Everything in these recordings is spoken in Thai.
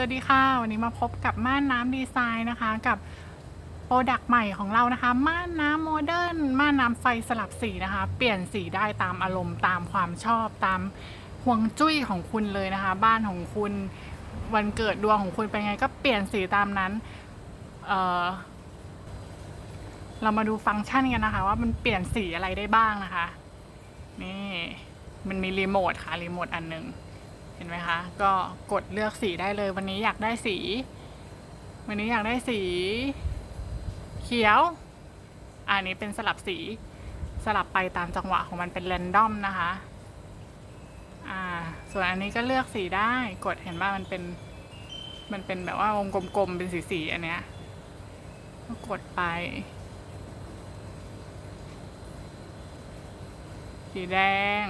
สวัสดีค่ะ วันนี้มาพบกับม่านน้ำดีไซน์นะคะ กับโปรดักต์ใหม่ของเรานะคะ ม่านน้ำโมเดิร์นม่านน้ำไฟสลับสีนะคะ เปลี่ยนสีได้ตามอารมณ์ตามความชอบตามห่วงจุ้ยของคุณเลยนะคะ บ้านของคุณวันเกิดดวงของคุณเป็นไงก็เปลี่ยนสีตามนั้นเเรามาดูฟังก์ชันกันนะคะ ว่ามันเปลี่ยนสีอะไรได้บ้างนะคะ นี่มันมีรีโมทค่ะรีโมทอันหนึ่ง เห็นไหมคะ ก็กดเลือกสีได้เลย วันนี้อยากได้สี วันนี้อยากได้สี เขียว อันนี้เป็นสลับสี สลับไปตามจังหวะของมันเป็นแรนดอมนะคะอ่าส่วนอันนี้ก็เลือกสีได้กดเห็นว่ามันเป็นมันเป็นแบบว่าวงกลมๆเป็นสีๆอันเนี้ยก็กดไป สีแดง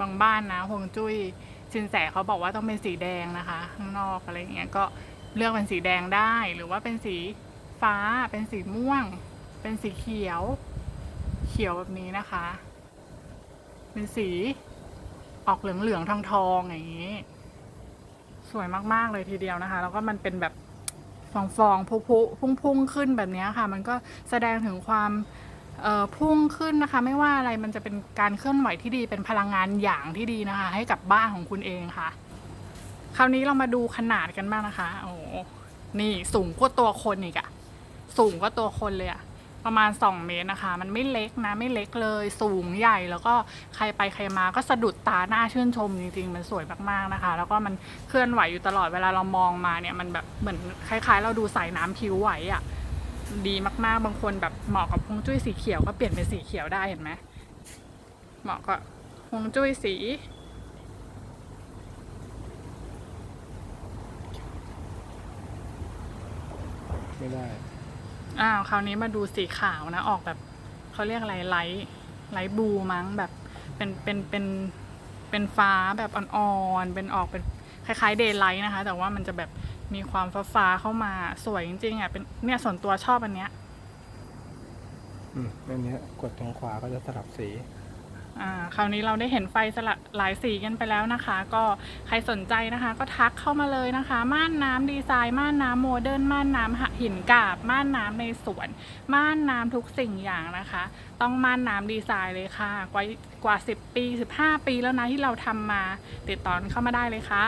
บางบ้านนะฮวงจุ้ยสินแสเขาบอกว่าต้องเป็นสีแดงนะคะข้างนอกอะไรอย่างเงี้ยก็เลือกเป็นสีแดงได้ หรือว่าเป็นสีฟ้า เป็นสีม่วง เป็นสีเขียว เขียวแบบนี้นะคะ เป็นสีออกเหลืองเหลืองทองทองๆอย่างนี้ สวยมากๆเลยทีเดียวนะคะ แล้วก็มันเป็นแบบฟองฟองๆพุพุพุ่งพุ่งๆขึ้นแบบนี้ค่ะ มันก็แสดงถึงความ พุ่งขึ้นนะคะ ไม่ว่าอะไรมันจะเป็นการเคลื่อนไหวที่ดีเป็นพลังงานอย่างที่ดีนะคะ ให้กับบ้านของคุณเองค่ะ คราวนี้เรามาดูขนาดกันบ้างนะคะ โอ้โหนี่สูงกว่าตัวคนอีกอะสูงกว่าตัวคนเลยอะประมาณ 2 เมตรนะคะ มันไม่เล็กนะไม่เล็กเลย สูงใหญ่แล้วก็ใครไปใครมาก็สะดุดตาหน้าชื่นชมจริงๆ มันสวยมากๆนะคะ แล้วก็มันเคลื่อนไหวอยู่ตลอดเวลาเรามองมาเนี่ยมันแบบเหมือนคล้าย ๆ เราดูสายน้ำผิวไหวอะ ดีมาก ๆ บางคนแบบเหมาะกับฮวงจุ้ยสีเขียวก็เปลี่ยนเป็นสีเขียวได้เห็นไหมเหมาะกับฮวงจุ้ยสี ไม่ได้ อ้าวคราวนี้มาดูสีขาวนะ ออกแบบเขาเรียกอะไรไลท์ไลท์บลูมั้งแบบเป็นเป็นเป็นเป็นฟ้าแบบอ่อนๆเป็นออกเป็นคล้ายๆเดย์ไลท์นะคะ แต่ว่ามันจะแบบ มีความฟ้าฟ้าๆเข้ามาสวยจริงๆอะเป็นเนี่ยส่วนตัวชอบอันเนี้ยอืมอันเนี้ยกดตรงขวาก็จะสลับสี อ่า คราวนี้เราได้เห็นไฟสลับหลายสีกันไปแล้วนะคะ ก็ใครสนใจนะคะ ก็ทักเข้ามาเลยนะคะ ม่านน้ำดีไซน์ม่านน้ำโมเดิร์นม่านน้ำหินกาบ ม่านน้ำในสวน ม่านน้ำทุกสิ่งอย่างนะคะ ต้องม่านน้ำดีไซน์เลยค่ะ กว่ากว่า 10 ปี 15 ปีแล้วนะที่เราทำมา ติดต่อเข้ามาได้เลยค่ะ